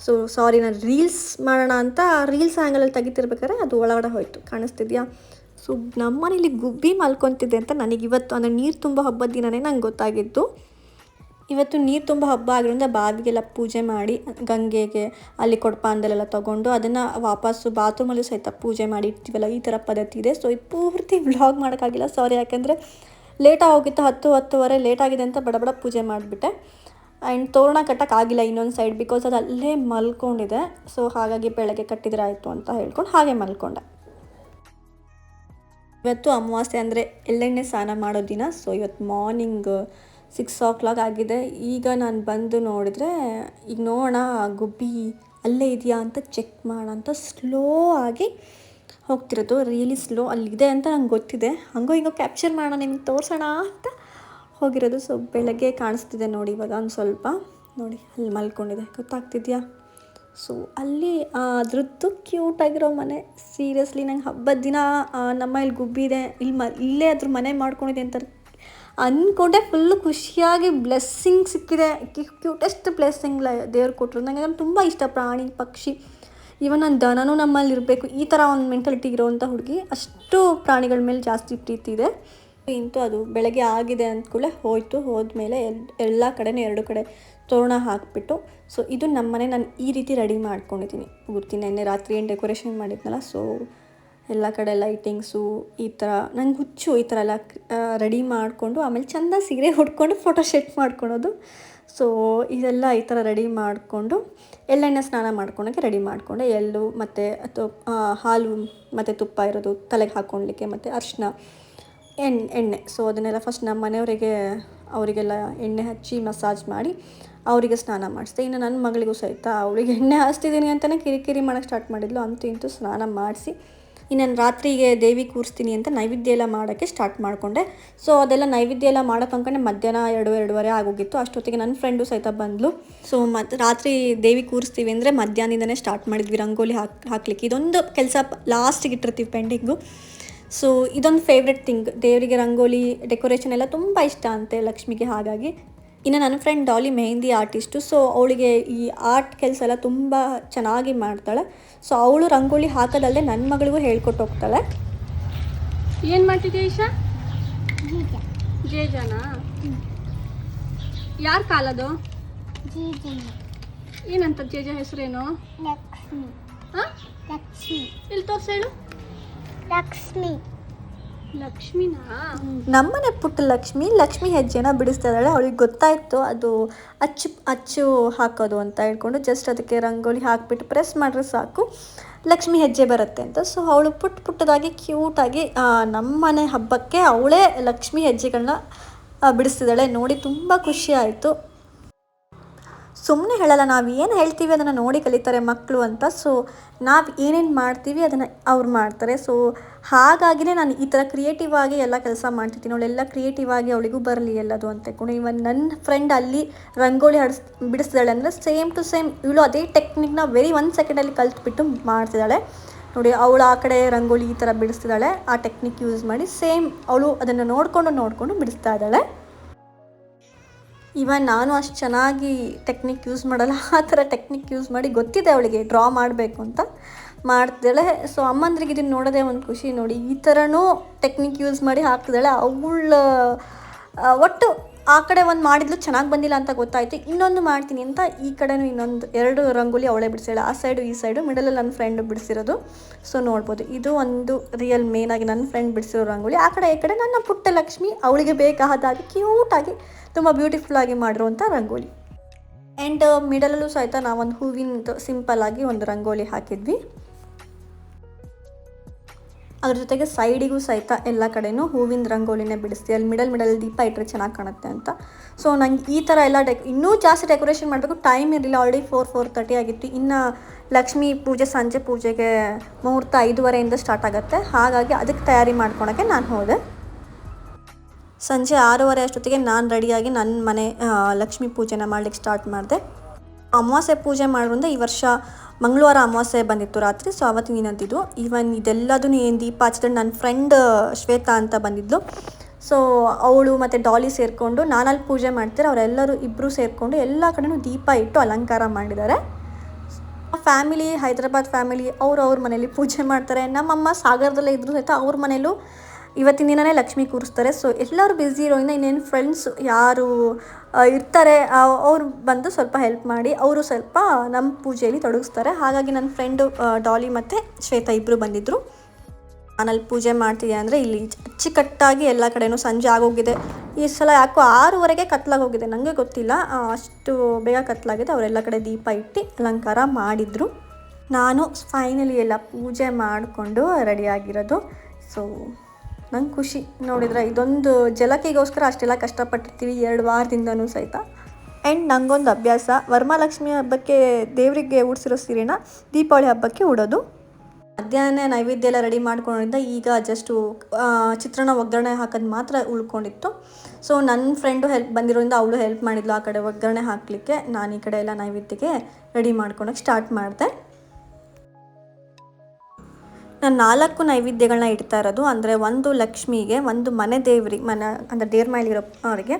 ಸೊ ಸಾರಿ ನಾನು ರೀಲ್ಸ್ ಮಾಡೋಣ ಅಂತ ರೀಲ್ಸ್ ಆ್ಯಂಗಲಲ್ಲಿ ತೆಗಿತಿರ್ಬೇಕಾದ್ರೆ ಅದು ಒಳಗಡೆ ಹೋಯಿತು. ಕಾಣಿಸ್ತಿದ್ಯಾ? ಸೊ ನಮ್ಮನೇಲಿ ಗುಬ್ಬಿ ಮಲ್ಕೊತಿದ್ದೆ ಅಂತ ನನಗೆ ಇವತ್ತು ಅಂದರೆ ನೀರು ತುಂಬ ಹಬ್ಬದ ದಿನವೇ ನಂಗೆ ಗೊತ್ತಾಗಿತ್ತು ಇವತ್ತು ನೀರು ತುಂಬ ಹಬ್ಬ ಆಗಿರೋದ್ರಿಂದ ಬಾವಿಗೆಲ್ಲ ಪೂಜೆ ಮಾಡಿ ಗಂಗೆಗೆ ಅಲ್ಲಿ ಕೊಡಪಾನದಲ್ಲೆಲ್ಲ ತೊಗೊಂಡು ಅದನ್ನು ವಾಪಸ್ಸು ಬಾತ್ರೂಮಲ್ಲೂ ಸಹಿತ ಪೂಜೆ ಮಾಡಿ ಇಡ್ತೀವಲ್ಲ, ಈ ಥರ ಪದ್ಧತಿ ಇದೆ. ಸೊ ಈ ಪೂರ್ತಿ ವ್ಲಾಗ್ ಮಾಡೋಕ್ಕಾಗಿಲ್ಲ. ಸಾರಿ ಯಾಕೆಂದರೆ ಲೇಟಾಗಿ ಹೋಗಿತ್ತು ಹತ್ತು, ಹತ್ತುವರೆ ಲೇಟಾಗಿದೆ ಅಂತ ಬಡ ಬಡ ಪೂಜೆ ಮಾಡಿಬಿಟ್ಟೆ. ಆ್ಯಂಡ್ ತೋರಣ ಕಟ್ಟೋಕ್ಕಾಗಿಲ್ಲ ಇನ್ನೊಂದು ಸೈಡ್ ಬಿಕಾಸ್ ಅದು ಅಲ್ಲೇ ಮಲ್ಕೊಂಡಿದೆ. ಸೊ ಹಾಗಾಗಿ ಬೆಳಗ್ಗೆ ಕಟ್ಟಿದ್ರೆ ಆಯಿತು ಅಂತ ಹೇಳ್ಕೊಂಡು ಹಾಗೆ ಮಲ್ಕೊಂಡೆ. ಇವತ್ತು ಅಮಾವಾಸ್ಯೆ ಅಂದರೆ ಎಳ್ಳೆಣ್ಣೆ ಸ್ನಾನ ಮಾಡೋ ದಿನ. ಸೊ ಇವತ್ತು ಮಾರ್ನಿಂಗ್ ಸಿಕ್ಸ್ ಓ ಕ್ಲಾಕ್ ಆಗಿದೆ. ಈಗ ನಾನು ಬಂದು ನೋಡಿದ್ರೆ, ಈಗ ನೋಡೋಣ, ಗುಬ್ಬಿ ಅಲ್ಲೇ ಇದೆಯಾ ಅಂತ ಚೆಕ್ ಮಾಡೋಣ ಅಂತ ಸ್ಲೋ ಆಗಿ ಹೋಗ್ತಿರೋದು. ರಿಯಲಿ ಸ್ಲೋ ಅಲ್ಲಿದೆ ಅಂತ ನಂಗೆ ಗೊತ್ತಿದೆ. ಹಂಗೋ ಹಿಂಗೋ ಕ್ಯಾಪ್ಚರ್ ಮಾಡೋಣ, ನಿಮ್ಗೆ ತೋರಿಸೋಣ ಅಂತ ಹೋಗಿರೋದು. ಸೊ ಬೆಳಗ್ಗೆ ಕಾಣಿಸ್ತಿದೆ ನೋಡಿ ಇವಾಗ ಒಂದು ಸ್ವಲ್ಪ. ನೋಡಿ, ಅಲ್ಲಿ ಮಲ್ಕೊಂಡಿದೆ. ಗೊತ್ತಾಗ್ತಿದ್ಯಾ? ಸೊ ಅಲ್ಲಿ ಅದ್ರದ್ದು ಕ್ಯೂಟ್ ಕ್ಯೂಟಾಗಿರೋ ಮನೆ. ಸೀರಿಯಸ್ಲಿ ನಂಗೆ ಹಬ್ಬದ ದಿನ ನಮ್ಮ ಇಲ್ಲಿ ಗುಬ್ಬಿ ಇದೆ. ಇಲ್ಲಿ ಮ, ಇಲ್ಲೇ ಅದ್ರ ಮನೆ ಮಾಡ್ಕೊಂಡಿದೆ ಅಂತ ಅಂದ್ಕೊಂಡೆ ಫುಲ್ಲು ಖುಷಿಯಾಗಿ ಬ್ಲೆಸ್ಸಿಂಗ್ ಸಿಕ್ಕಿದೆ. ಕ್ಯೂಟೆಸ್ಟ್ ಬ್ಲೆಸ್ಸಿಂಗ್ ದೇವ್ರು ಕೊಟ್ಟರು ನನಗೆ ತುಂಬ ಇಷ್ಟ. ಪ್ರಾಣಿ, ಪಕ್ಷಿ ಇವನ್ ನನ್ನ ದನನೂ ನಮ್ಮಲ್ಲಿ ಇರಬೇಕು. ಈ ಥರ ಒಂದು ಮೆಂಟಾಲಿಟಿ ಇರೋವಂಥ ಹುಡುಗಿ ಅಷ್ಟು ಪ್ರಾಣಿಗಳ ಮೇಲೆ ಜಾಸ್ತಿ ಪ್ರೀತಿ ಇದೆ. ಇಂತೂ ಅದು ಬೆಳಗ್ಗೆ ಆಗಿದೆ ಅಂದ್ಕೂಡಲೇ ಹೋಯಿತು. ಹೋದ್ಮೇಲೆ ಎಲ್, ಎಲ್ಲ ಕಡೆನೂ ಎರಡು ಕಡೆ ತೋರಣ ಹಾಕಿಬಿಟ್ಟು. ಸೊ ಇದು ನಮ್ಮನೆ ನಾನು ಈ ರೀತಿ ರೆಡಿ ಮಾಡ್ಕೊಂಡಿದ್ದೀನಿ. ಪೂರ್ತಿ ನೆನ್ನೆ ರಾತ್ರಿ ಏನು ಡೆಕೋರೇಷನ್ ಮಾಡಿದ್ನಲ್ಲ ಸೊ ಎಲ್ಲ ಕಡೆ ಲೈಟಿಂಗ್ಸು ಈ ಥರ ನಂಗೆ ಹುಚ್ಚು ಈ ಥರ ಎಲ್ಲ ರೆಡಿ ಮಾಡಿಕೊಂಡು, ಆಮೇಲೆ ಚೆಂದ ಸೀರೆ ಹೊಡ್ಕೊಂಡು ಫೋಟೋ ಶೂಟ್ ಮಾಡ್ಕೊಳೋದು. ಸೊ ಇದೆಲ್ಲ ಈ ಥರ ರೆಡಿ ಮಾಡಿಕೊಂಡು ಎಳ್ಳೆಣ್ಣೆ ಸ್ನಾನ ಮಾಡ್ಕೊಳಕ್ಕೆ ರೆಡಿ ಮಾಡಿಕೊಂಡೆ, ಎಳ್ಳು ಮತ್ತು, ಅಥವಾ ಹಾಲು ಮತ್ತು ತುಪ್ಪ ಇರೋದು ತಲೆಗೆ ಹಾಕ್ಕೊಳ್ಲಿಕ್ಕೆ ಮತ್ತು ಅರಿಶಿನ ಎಣ್ಣೆ ಎಣ್ಣೆ. ಸೊ ಅದನ್ನೆಲ್ಲ ಫಸ್ಟ್ ನಮ್ಮ ಮನೆಯವರಿಗೆ, ಅವರಿಗೆಲ್ಲ ಎಣ್ಣೆ ಹಚ್ಚಿ ಮಸಾಜ್ ಮಾಡಿ, ಅವರಿಗೆ ಸ್ನಾನ ಮಾಡಿಸಿದೆ. ಇನ್ನು ನನ್ನ ಮಗಳಿಗೂ ಸಹಿತ, ಅವಳಿಗೆ ಎಣ್ಣೆ ಹಾಸ್ತಿದ್ದೀನಿ ಅಂತಲೇ ಕಿರಿಕಿರಿ ಮಾಡೋಕ್ಕೆ ಸ್ಟಾರ್ಟ್ ಮಾಡಿದ್ಲು. ಅಂತೂ ಇಂತೂ ಸ್ನಾನ ಮಾಡಿಸಿ ನಾನು ರಾತ್ರಿಗೆ ದೇವಿ ಕೂರಿಸ್ತೀನಿ ಅಂತ ನೈವೇದ್ಯ ಎಲ್ಲ ಮಾಡೋಕ್ಕೆ ಸ್ಟಾರ್ಟ್ ಮಾಡಿಕೊಂಡೆ. ಸೊ ಅದೆಲ್ಲ ನೈವೇದ್ಯ ಎಲ್ಲ ಮಾಡೋಕೆ ಅಂದ್ಕೊಂಡೆ ಮಧ್ಯಾಹ್ನ ಎರಡು, ಎರಡೂವರೆ ಆಗೋಗಿತ್ತು. ಅಷ್ಟೊತ್ತಿಗೆ ನನ್ನ ಫ್ರೆಂಡು ಸಹಿತ ಬಂದಳು ಸೊ ಮತ್ತು ರಾತ್ರಿ ದೇವಿ ಕೂರಿಸ್ತೀವಿ ಅಂದರೆ ಮಧ್ಯಾಹ್ನದಿಂದನೇ ಸ್ಟಾರ್ಟ್ ಮಾಡಿದ್ವಿ ರಂಗೋಲಿ ಹಾಕಿ, ಹಾಕ್ಲಿಕ್ಕೆ. ಇದೊಂದು ಕೆಲಸ ಲಾಸ್ಟಿಗೆ ಇಟ್ಟಿರ್ತೀವಿ ಪೆಂಡಿಂಗು ಸೊ ಇದೊಂದು ಫೇವ್ರೆಟ್ ಥಿಂಗ್ ದೇವರಿಗೆ ರಂಗೋಲಿ ಡೆಕೋರೇಷನ್ ಎಲ್ಲ ತುಂಬ ಇಷ್ಟ ಅಂತೆ ಲಕ್ಷ್ಮಿಗೆ ಹಾಗಾಗಿ. ಇನ್ನು ನನ್ನ friend Dolly mehndi artist so ಅವಳಿಗೆ ಈ ಆರ್ಟ್ ಕೆಲಸ ಎಲ್ಲ ತುಂಬ ಚೆನ್ನಾಗಿ ಮಾಡ್ತಾಳೆ. ಸೊ ಅವಳು ರಂಗೋಲಿ ಹಾಕೋದಲ್ಲದೆ ನನ್ನ ಮಗಳಿಗೂ ಹೇಳ್ಕೊಟ್ಟು ಹೋಗ್ತಾಳೆ. ಏನ್ ಮಾಡ್ತಿದ್ಯಾ ಈಶಾ? ಜೇಜಾನ? ಯಾರು ಕಾಲದು? ಏನಂತ ಜೇಜ ಹೆಸರೇನು? ಲಕ್ಷ್ಮಿ. ಹಾ? ಲಕ್ಷ್ಮಿ. ಇಲ್ಲಿ ತೋರ್ಸ ಹೇಳು. ಲಕ್ಷ್ಮಿ. ನಮ್ಮನೆ ಪುಟ್ಟ ಲಕ್ಷ್ಮಿ ಲಕ್ಷ್ಮಿ ಹೆಜ್ಜೆನ ಬಿಡಿಸ್ತಾ ಇದ್ದಾಳೆ ಅವಳಿಗೆ ಗೊತ್ತಾಯಿತು ಅದು ಅಚ್ಚು ಅಚ್ಚು ಹಾಕೋದು ಅಂತ ಹೇಳ್ಕೊಂಡು ಜಸ್ಟ್ ಅದಕ್ಕೆ ರಂಗೋಲಿ ಹಾಕಿಬಿಟ್ಟು ಪ್ರೆಸ್ ಮಾಡಿದ್ರೆ ಸಾಕು, ಲಕ್ಷ್ಮಿ ಹೆಜ್ಜೆ ಬರುತ್ತೆ ಅಂತ. ಸೊ ಅವಳು ಪುಟ್ಟ ಪುಟ್ಟದಾಗಿ ಕ್ಯೂಟಾಗಿ ನಮ್ಮನೆ ಹಬ್ಬಕ್ಕೆ ಅವಳೇ ಲಕ್ಷ್ಮಿ ಹೆಜ್ಜೆಗಳನ್ನ ಬಿಡಿಸ್ತಿದ್ದಾಳೆ. ನೋಡಿ, ತುಂಬ ಖುಷಿ ಆಯಿತು. ಸುಮ್ಮನೆ ಹೇಳಲ್ಲ, ನಾವು ಏನು ಹೇಳ್ತೀವಿ ಅದನ್ನು ನೋಡಿ ಕಲಿತಾರೆ ಮಕ್ಕಳು ಅಂತ. ಸೊ ನಾವು ಏನೇನು ಮಾಡ್ತೀವಿ ಅದನ್ನು ಅವ್ರು ಮಾಡ್ತಾರೆ. ಸೊ ಹಾಗಾಗಿನೇ ನಾನು ಈ ಥರ ಕ್ರಿಯೇಟಿವ್ ಆಗಿ ಎಲ್ಲ ಕೆಲಸ ಮಾಡ್ತಿದ್ದೀನಿ ಅವಳೆಲ್ಲ ಕ್ರಿಯೇಟಿವ್ ಆಗಿ ಅವಳಿಗೂ ಬರಲಿ ಎಲ್ಲದು ಅಂತ ಕೂಡ ಇವನ್ ನನ್ನ ಫ್ರೆಂಡ್ ಅಲ್ಲಿ ರಂಗೋಲಿ ಹಡ್ಸ್ ಬಿಡಿಸ್ತಿದ್ದಾಳೆ ಅಂದರೆ ಸೇಮ್ ಟು ಸೇಮ್ ಇವಳು ಅದೇ ಟೆಕ್ನಿಕ್ನ ವೆರಿ ಒನ್ ಸೆಕೆಂಡಲ್ಲಿ ಕಲ್ತ್ಬಿಟ್ಟು ಮಾಡ್ತಿದ್ದಾಳೆ ನೋಡಿ, ಅವಳು ಆ ಕಡೆ ರಂಗೋಲಿ ಈ ಥರ ಬಿಡಿಸ್ತಿದ್ದಾಳೆ ಆ ಟೆಕ್ನಿಕ್ ಯೂಸ್ ಮಾಡಿ ಸೇಮ್ ಅವಳು ಅದನ್ನು ನೋಡಿಕೊಂಡು ನೋಡಿಕೊಂಡು ಬಿಡಿಸ್ತಾ ಇದ್ದಾಳೆ. ಇವನ್ ನಾನು ಅಷ್ಟು ಚೆನ್ನಾಗಿ ಟೆಕ್ನಿಕ್ ಯೂಸ್ ಮಾಡಲ್ಲ. ಆ ಥರ ಟೆಕ್ನಿಕ್ ಯೂಸ್ ಮಾಡಿ ಗೊತ್ತಿದೆ ಅವಳಿಗೆ ಡ್ರಾ ಮಾಡಬೇಕು ಅಂತ ಮಾಡ್ತಿದ್ದಾಳೆ. ಸೊ ಅಮ್ಮಂದ್ರಿಗೆ ಇದನ್ನು ನೋಡೋದೇ ಒಂದು ಖುಷಿ ನೋಡಿ. ಈ ಥರನೂ ಟೆಕ್ನಿಕ್ ಯೂಸ್ ಮಾಡಿ ಹಾಕ್ತಿದ್ದಾಳೆ. ಅವಳ ಒಟ್ಟು ಆ ಕಡೆ ಒಂದು ಮಾಡಿದ್ಲು, ಚೆನ್ನಾಗಿ ಬಂದಿಲ್ಲ ಅಂತ ಗೊತ್ತಾಯಿತು. ಇನ್ನೊಂದು ಮಾಡ್ತೀನಿ ಅಂತ ಈ ಕಡೆನೂ ಇನ್ನೊಂದು ಎರಡು ರಂಗೋಲಿ ಅವಳೇ ಬಿಡಿಸಿದ್ದಾಳೆ. ಆ ಸೈಡು ಈ ಸೈಡು ಮಿಡಲಲ್ಲಿ ನನ್ನ ಫ್ರೆಂಡ್ ಬಿಡಿಸಿರೋದು. ಸೊ ನೋಡ್ಬೋದು. ಇದು ಒಂದು ರಿಯಲ್ ಮೇನಾಗಿ ನನ್ನ ಫ್ರೆಂಡ್ ಬಿಡಿಸಿರೋ ರಂಗೋಲಿ. ಆ ಕಡೆ, ಈ ಕಡೆ ನನ್ನ ಪುಟ್ಟ ಲಕ್ಷ್ಮಿ ಅವಳಿಗೆ ಬೇಕಾದಾಗಿ ಕ್ಯೂಟಾಗಿ ತುಂಬ ಬ್ಯೂಟಿಫುಲ್ಲಾಗಿ ಮಾಡಿರುವಂಥ ರಂಗೋಲಿ. ಆ್ಯಂಡ್ ಮಿಡಲಲ್ಲೂ ಸಹಿತ ನಾವೊಂದು ಹೂವಿನದು ಸಿಂಪಲ್ ಆಗಿ ಒಂದು ರಂಗೋಲಿ ಹಾಕಿದ್ವಿ. ಅದ್ರ ಜೊತೆಗೆ ಸೈಡಿಗೂ ಸಹಿತ ಎಲ್ಲ ಕಡೆನೂ ಹೂವಿನ ರಂಗೋಲಿನೇ ಬಿಡಿಸ್ತೀವಿ. ಅಲ್ಲಿ ಮಿಡಲ್ ಮಿಡಲ್ ದೀಪ ಇಟ್ಟರೆ ಚೆನ್ನಾಗಿ ಕಾಣುತ್ತೆ ಅಂತ. ಸೊ ನಂಗೆ ಈ ಥರ ಎಲ್ಲ ಡೆಕ್ ಇನ್ನೂ ಜಾಸ್ತಿ ಡೆಕೋರೇಷನ್ ಮಾಡಬೇಕು. ಟೈಮ್ ಇರಲಿಲ್ಲ. ಆಲ್ರೆಡಿ ಫೋರ್ ಫೋರ್ ತರ್ಟಿ ಆಗಿತ್ತು. ಇನ್ನು ಲಕ್ಷ್ಮೀ ಪೂಜೆ ಸಂಜೆ ಪೂಜೆಗೆ ಮುಹೂರ್ತ ಐದುವರೆಯಿಂದ ಸ್ಟಾರ್ಟ್ ಆಗುತ್ತೆ. ಹಾಗಾಗಿ ಅದಕ್ಕೆ ತಯಾರಿ ಮಾಡ್ಕೊಳಕ್ಕೆ ನಾನು ಹೋದೆ. ಸಂಜೆ ಆರೂವರೆ ಅಷ್ಟೊತ್ತಿಗೆ ನಾನು ರೆಡಿಯಾಗಿ ನನ್ನ ಮನೆ ಲಕ್ಷ್ಮೀ ಪೂಜೆನ ಮಾಡ್ಲಿಕ್ಕೆ ಸ್ಟಾರ್ಟ್ ಮಾಡಿದೆ. ಅಮಾವಾಸ್ಯೆ ಪೂಜೆ ಮಾಡೋದ್ರಿಂದ ಈ ವರ್ಷ ಮಂಗಳವಾರ ಅಮಾವಾಸ್ಯೆ ಬಂದಿತ್ತು ರಾತ್ರಿ ಸೊ ಅವತ್ತಿನ ದಿನ ಅಂತಿದ್ದು ಈವನ್ ಇದೆಲ್ಲದೂ ಏನು ದೀಪ ಹಚ್ಚಿದ್ರೆ ನನ್ನ ಫ್ರೆಂಡ್ ಶ್ವೇತಾ ಅಂತ ಬಂದಿದ್ಲು. ಸೊ ಅವಳು ಮತ್ತು ಡಾಲಿ ಸೇರಿಕೊಂಡು ನಾನಲ್ಲಿ ಪೂಜೆ ಮಾಡ್ತಾರೆ ಅವರೆಲ್ಲರೂ ಇಬ್ಬರು ಸೇರಿಕೊಂಡು ಎಲ್ಲ ಕಡೆನೂ ದೀಪ ಇಟ್ಟು ಅಲಂಕಾರ ಮಾಡಿದ್ದಾರೆ. ಫ್ಯಾಮಿಲಿ ಹೈದರಾಬಾದ್ ಫ್ಯಾಮಿಲಿ ಅವ್ರು ಅವ್ರ ಮನೇಲಿ ಪೂಜೆ ಮಾಡ್ತಾರೆ. ನಮ್ಮಮ್ಮ ಸಾಗರದಲ್ಲೇ ಇದ್ರು ಸಹಿತ ಅವ್ರ ಮನೇಲೂ ಇವತ್ತಿನ ದಿನನೇ ಲಕ್ಷ್ಮಿ ಕೂರಿಸ್ತಾರೆ. ಸೊ ಎಲ್ಲರೂ ಬ್ಯುಸಿ ಇರೋದ್ರಿಂದ ಇನ್ನೇನು ಫ್ರೆಂಡ್ಸ್ ಯಾರು ಇರ್ತಾರೆ ಅವ್ರು ಬಂದು ಸ್ವಲ್ಪ ಹೆಲ್ಪ್ ಮಾಡಿ ಅವರು ಸ್ವಲ್ಪ ನಮ್ಮ ಪೂಜೆಯಲ್ಲಿ ತೊಡಗಿಸ್ತಾರೆ. ಹಾಗಾಗಿ ನನ್ನ ಫ್ರೆಂಡು ಡಾಲಿ ಮತ್ತು ಶ್ವೇತಾ ಇಬ್ಬರು ಬಂದಿದ್ದರು ನಾನಲ್ಲಿ ಪೂಜೆ ಮಾಡ್ತಿದ್ದೆ ಅಂದರೆ ಇಲ್ಲಿ ಅಚ್ಚುಕಟ್ಟಾಗಿ ಎಲ್ಲ ಕಡೆನೂ ಸಂಜೆ ಆಗೋಗಿದೆ. ಈ ಸಲ ಯಾಕೋ ಆರೂವರೆಗೆ ಕತ್ಲಾಗೋಗಿದೆ ನನಗೆ ಗೊತ್ತಿಲ್ಲ. ಅಷ್ಟು ಬೇಗ ಕತ್ಲಾಗಿದೆ. ಅವರೆಲ್ಲ ಕಡೆ ದೀಪ ಇಟ್ಟು ಅಲಂಕಾರ ಮಾಡಿದರು. ನಾನು ಫೈನಲಿ ಎಲ್ಲ ಪೂಜೆ ಮಾಡಿಕೊಂಡು ರೆಡಿಯಾಗಿರೋದು ಸೊ ನಂಗೆ ಖುಷಿ ನೋಡಿದ್ರೆ ಇದೊಂದು ಜಲಕಿಗೋಸ್ಕರ ಅಷ್ಟೆಲ್ಲ ಕಷ್ಟಪಟ್ಟಿರ್ತೀವಿ ಎರಡು ವಾರದಿಂದನೂ ಸಹಿತ. ಆ್ಯಂಡ್ ನಂಗೊಂದು ಅಭ್ಯಾಸ, ವರಮಹಾಲಕ್ಷ್ಮಿ ಹಬ್ಬಕ್ಕೆ ದೇವರಿಗೆ ಉಡಿಸಿರೋ ಸೀರೆನ ದೀಪಾವಳಿ ಹಬ್ಬಕ್ಕೆ ಉಡೋದು. ಮಧ್ಯಾಹ್ನ ನೈವೇದ್ಯ ಎಲ್ಲ ರೆಡಿ ಮಾಡ್ಕೊಂಡಿದ್ದ, ಈಗ ಜಸ್ಟು ಚಿತ್ರಣ ಒಗ್ಗರಣೆ ಹಾಕೋದು ಮಾತ್ರ ಉಳ್ಕೊಂಡಿತ್ತು. ಸೊ ನನ್ನ ಫ್ರೆಂಡು ಹೆಲ್ಪ್ ಬಂದಿರೋದ್ರಿಂದ ಅವಳು ಹೆಲ್ಪ್ ಮಾಡಿದ್ಲು ಆ ಕಡೆ ಒಗ್ಗರಣೆ ಹಾಕಲಿಕ್ಕೆ. ನಾನು ಈ ಕಡೆ ಎಲ್ಲ ನೈವೇದ್ಯಕ್ಕೆ ರೆಡಿ ಮಾಡ್ಕೊಳಕ್ಕೆ ಸ್ಟಾರ್ಟ್ ಮಾಡಿದೆ. ನಾನು ನಾಲ್ಕು ನೈವೇದ್ಯಗಳನ್ನ ಇಡ್ತಾ ಇರೋದು. ಅಂದರೆ ಒಂದು ಲಕ್ಷ್ಮಿಗೆ, ಒಂದು ಮನೆ ದೇವ್ರಿಗೆ ಮನೆ ಅಂದರೆ ದೇವ್ರ ಮೇಲಿರೋ ಅವರಿಗೆ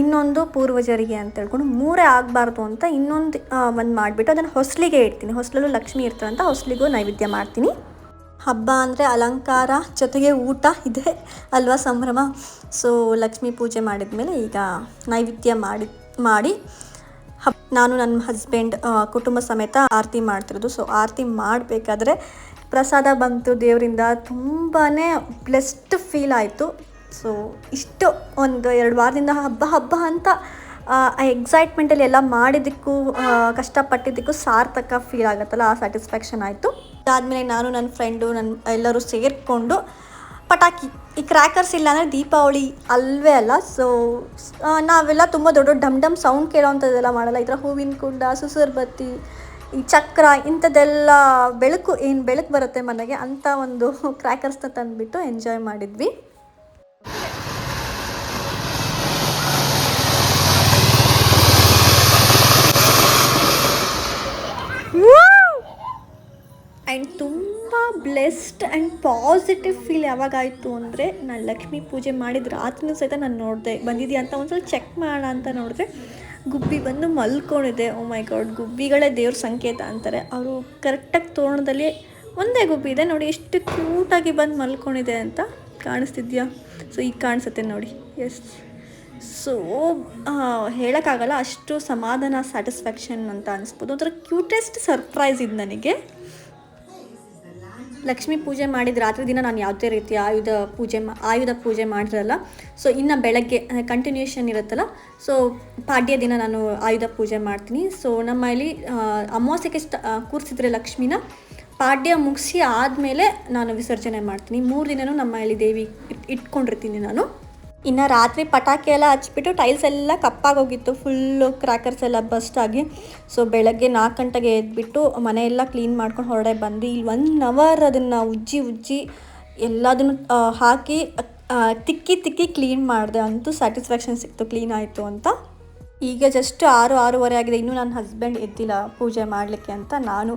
ಇನ್ನೊಂದು ಪೂರ್ವಜರಿಗೆ ಅಂತ ಹೇಳ್ಕೊಂಡು ಮೂರೇ ಆಗಬಾರ್ದು ಅಂತ ಇನ್ನೊಂದು ಒಂದು ಮಾಡಿಬಿಟ್ಟು ಅದನ್ನು ಹೊಸಲಿಗೆ ಇಡ್ತೀನಿ. ಹೊಸಲಲ್ಲೂ ಲಕ್ಷ್ಮಿ ಇರ್ತಾರೆ ಅಂತ ಹೊಸ್ಲಿಗೂ ನೈವೇದ್ಯ ಮಾಡ್ತೀನಿ. ಹಬ್ಬ ಅಂದರೆ ಅಲಂಕಾರ, ಜೊತೆಗೆ ಊಟ ಇದೆ ಅಲ್ವಾ ಸಂಭ್ರಮ? ಸೊ ಲಕ್ಷ್ಮೀ ಪೂಜೆ ಮಾಡಿದ ಮೇಲೆ ಈಗ ನೈವೇದ್ಯ ಮಾಡಿ ಮಾಡಿ ನಾನು ನನ್ನ ಹಸ್ಬೆಂಡ್ ಕುಟುಂಬ ಸಮೇತ ಆರತಿ ಮಾಡ್ತಿರೋದು. ಸೊ ಆರತಿ ಮಾಡಬೇಕಾದ್ರೆ ಪ್ರಸಾದ ಬಂತು ದೇವರಿಂದ ತುಂಬಾ ಬ್ಲೆಸ್ಡ್ ಫೀಲ್ ಆಯಿತು. ಸೊ ಇಷ್ಟು ಒಂದು ಎರಡು ವಾರದಿಂದ ಹಬ್ಬ ಹಬ್ಬ ಅಂತ, ಆ ಎಕ್ಸೈಟ್ಮೆಂಟಲ್ಲಿ ಎಲ್ಲ ಮಾಡಿದ್ದಕ್ಕೂ ಕಷ್ಟಪಟ್ಟಿದ್ದಕ್ಕೂ ಸಾರ್ಥಕ ಫೀಲ್ ಆಗುತ್ತಲ್ಲ, ಆ ಸ್ಯಾಟಿಸ್ಫ್ಯಾಕ್ಷನ್ ಆಯಿತು. ಅದಾದಮೇಲೆ ನಾನು ನನ್ನ ಫ್ರೆಂಡು ನನ್ನ ಎಲ್ಲರೂ ಸೇರಿಕೊಂಡು ಪಟಾಕಿ. ಈ ಕ್ರ್ಯಾಕರ್ಸ್ ಇಲ್ಲ ಅಂದರೆ ದೀಪಾವಳಿ ಅಲ್ವೇ ಅಲ್ಲ. ಸೊ ನಾವೆಲ್ಲ ತುಂಬ ದೊಡ್ಡ ದೊಡ್ಡ ಡಮ್ ಡಮ್ ಸೌಂಡ್ ಕೇಳೋವಂಥದ್ದೆಲ್ಲ ಮಾಡಲ್ಲ. ಈ ಥರ ಹೂವಿನ ಕುಂಡ ಸುಸುರ್ ಬತ್ತಿ ಈ ಚಕ್ರ ಇಂಥದ್ದೆಲ್ಲ ಬೆಳಕು, ಏನು ಬೆಳಕು ಬರುತ್ತೆ ಮನೆಗೆ ಅಂಥ ಒಂದು ಕ್ರ್ಯಾಕರ್ಸ್ನ ತಂದುಬಿಟ್ಟು ಎಂಜಾಯ್ ಮಾಡಿದ್ವಿ. ಬ್ಲೆಸ್ಡ್ ಆ್ಯಂಡ್ ಪಾಸಿಟಿವ್ ಫೀಲ್ ಯಾವಾಗಾಯಿತು ಅಂದರೆ ನಾನು ಲಕ್ಷ್ಮೀ ಪೂಜೆ ಮಾಡಿದ ರಾತ್ರಿನೂ ಸಹಿತ ನಾನು ನೋಡಿದೆ. ಬಂದಿದೆಯಾ ಅಂತ ಒಂದು ಸ್ವಲ್ಪ ಚೆಕ್ ಮಾಡೋಣ ಅಂತ ನೋಡಿದ್ರೆ ಗುಬ್ಬಿ ಬಂದು ಮಲ್ಕೊಂಡಿದೆ ಓ ಮೈ ಗಾಡ್ ಗುಬ್ಬಿಗಳೇ ದೇವ್ರ ಸಂಕೇತ ಅಂತಾರೆ. ಅವರು ಕರೆಕ್ಟಾಗಿ ತೋರಣದಲ್ಲಿ ಒಂದೇ ಗುಬ್ಬಿ ಇದೆ. ನೋಡಿ ಎಷ್ಟು ಕ್ಯೂಟಾಗಿ ಬಂದು ಮಲ್ಕೊಂಡಿದೆ ಅಂತ ಕಾಣಿಸ್ತಿದ್ಯಾ? ಸೊ ಈಗ ಕಾಣಿಸುತ್ತೆ ನೋಡಿ. ಎಸ್ ಸೊ ಹೇಳೋಕ್ಕಾಗಲ್ಲ, ಅಷ್ಟು ಸಮಾಧಾನ ಸ್ಯಾಟಿಸ್ಫ್ಯಾಕ್ಷನ್ ಅಂತ ಅನಿಸ್ಬೋದು. ಒಂಥರ ಕ್ಯೂಟೆಸ್ಟ್ ಸರ್ಪ್ರೈಸ್ ಇದು ನನಗೆ. ಲಕ್ಷ್ಮೀ ಪೂಜೆ ಮಾಡಿದ ರಾತ್ರಿ ದಿನ ನಾನು ಯಾವುದೇ ರೀತಿ ಆಯುಧ ಪೂಜೆ ಆಯುಧ ಪೂಜೆ ಮಾಡಿರಲ್ಲ. ಸೊ ಇನ್ನು ಬೆಳಗ್ಗೆ ಕಂಟಿನ್ಯೂಷನ್ ಇರುತ್ತಲ್ಲ. ಸೊ ಪಾಡ್ಯ ದಿನ ನಾನು ಆಯುಧ ಪೂಜೆ ಮಾಡ್ತೀನಿ. ಸೊ ನಮ್ಮಲ್ಲಿ ಅಮಾವಾಸ್ಯೆಗೆ ಸ್ಟ ಕೂರಿಸಿದ್ರೆ ಲಕ್ಷ್ಮೀನ, ಪಾಡ್ಯ ಮುಗಿಸಿ ಆದಮೇಲೆ ನಾನು ವಿಸರ್ಜನೆ ಮಾಡ್ತೀನಿ. ಮೂರು ದಿನವೂ ನಮ್ಮ ಇಲ್ಲಿ ದೇವಿ ಇಟ್, ಇಟ್ಕೊಂಡಿರ್ತೀನಿ ನಾನು. ಇನ್ನು ರಾತ್ರಿ ಪಟಾಕಿ ಎಲ್ಲ ಹಚ್ಬಿಟ್ಟು ಟೈಲ್ಸ್ ಎಲ್ಲ ಕಪ್ಪಾಗೋಗಿತ್ತು. ಫುಲ್ಲು ಕ್ರ್ಯಾಕರ್ಸ್ ಎಲ್ಲ ಬಸ್ಟ್ ಆಗಿ. ಸೊ ಬೆಳಗ್ಗೆ ನಾಲ್ಕು ಗಂಟೆಗೆ ಎದ್ಬಿಟ್ಟು ಮನೆಯೆಲ್ಲ ಕ್ಲೀನ್ ಮಾಡ್ಕೊಂಡು ಹೊರಡೆ ಬಂದು ಇಲ್ಲಿ ಒನ್ ಅವರ್ ಅದನ್ನು ಉಜ್ಜಿ ಉಜ್ಜಿ ಎಲ್ಲದನ್ನು ಹಾಕಿ ತಿಕ್ಕಿ ತಿಕ್ಕಿ ಕ್ಲೀನ್ ಮಾಡಿದೆ. ಅಂತೂ ಸ್ಯಾಟಿಸ್ಫ್ಯಾಕ್ಷನ್ ಸಿಕ್ತು. ಕ್ಲೀನ್ ಆಯಿತು ಅಂತ. ಈಗ ಜಸ್ಟ್ ಆರು, ಆರೂವರೆ ಆಗಿದೆ. ಇನ್ನೂ ನನ್ನ ಹಸ್ಬೆಂಡ್ ಎದ್ದಿಲ್ಲ ಪೂಜೆ ಮಾಡಲಿಕ್ಕೆ ಅಂತ ನಾನು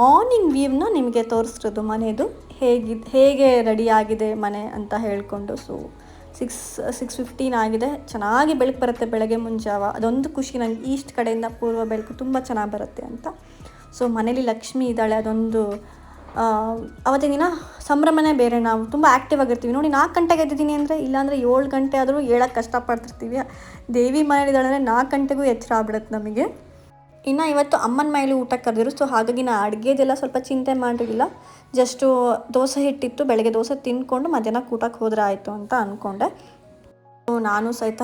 ಮಾರ್ನಿಂಗ್ ವ್ಯೂವ್ನ ನಿಮಗೆ ತೋರಿಸ್ತಿರೋದು ಮನೆಯದು ಹೇಗಿದ್ದು ಹೇಗೆ ರೆಡಿ ಆಗಿದೆ ಮನೆ ಅಂತ ಹೇಳಿಕೊಂಡು. ಸೊ ಸಿಕ್ಸ್ ಸಿಕ್ಸ್ ಫಿಫ್ಟೀನ್ ಆಗಿದೆ. ಚೆನ್ನಾಗಿ ಬೆಳಕು ಬರುತ್ತೆ ಬೆಳಗ್ಗೆ ಮುಂಜಾವ. ಅದೊಂದು ಖುಷಿ ನನಗೆ ಈಸ್ಟ್ ಕಡೆಯಿಂದ ಪೂರ್ವ ಬೆಳಕು ತುಂಬ ಚೆನ್ನಾಗಿ ಬರುತ್ತೆ ಅಂತ. ಸೊ, ಮನೇಲಿ ಲಕ್ಷ್ಮಿ ಇದ್ದಾಳೆ, ಅದೊಂದು ಅವತ್ತಿನ ದಿನ ಸಂಭ್ರಮನೇ ಬೇರೆ. ನಾವು ತುಂಬ ಆ್ಯಕ್ಟಿವ್ ಆಗಿರ್ತೀವಿ. ನೋಡಿ, ನಾಲ್ಕು ಗಂಟೆಗೆ ಎದ್ದಿದ್ದೀನಿ ಅಂದರೆ, ಇಲ್ಲಾಂದರೆ ಏಳು ಗಂಟೆ ಆದರೂ ಏಳಕ್ಕೆ ಕಷ್ಟಪಡ್ತಿರ್ತೀವಿ. ದೇವಿ ಮನೇಲಿದ್ದಾಳೆ ಅಂದರೆ ನಾಲ್ಕು ಗಂಟೆಗೂ ಎಚ್ಚರ ಆಗ್ಬಿಡುತ್ತೆ ನಮಗೆ. ಇನ್ನು ಇವತ್ತು ಅಮ್ಮನ ಮೈಲಿ ಊಟಕ್ಕೆ ಕರೆದಿರು ಸೊ ಹಾಗಾಗಿ ನಾ ಅಡುಗೆದೆಲ್ಲ ಸ್ವಲ್ಪ ಚಿಂತೆ ಮಾಡಿರಲಿಲ್ಲ. ಜಸ್ಟು ದೋಸೆ ಹಿಟ್ಟಿತ್ತು, ಬೆಳಗ್ಗೆ ದೋಸೆ ತಿಂದ್ಕೊಂಡು ಮಧ್ಯಾಹ್ನ ಊಟಕ್ಕೆ ಹೋದ್ರೆ ಆಯಿತು ಅಂತ ಅಂದ್ಕೊಂಡೆ ಸೊ ನಾನು ಸಹಿತ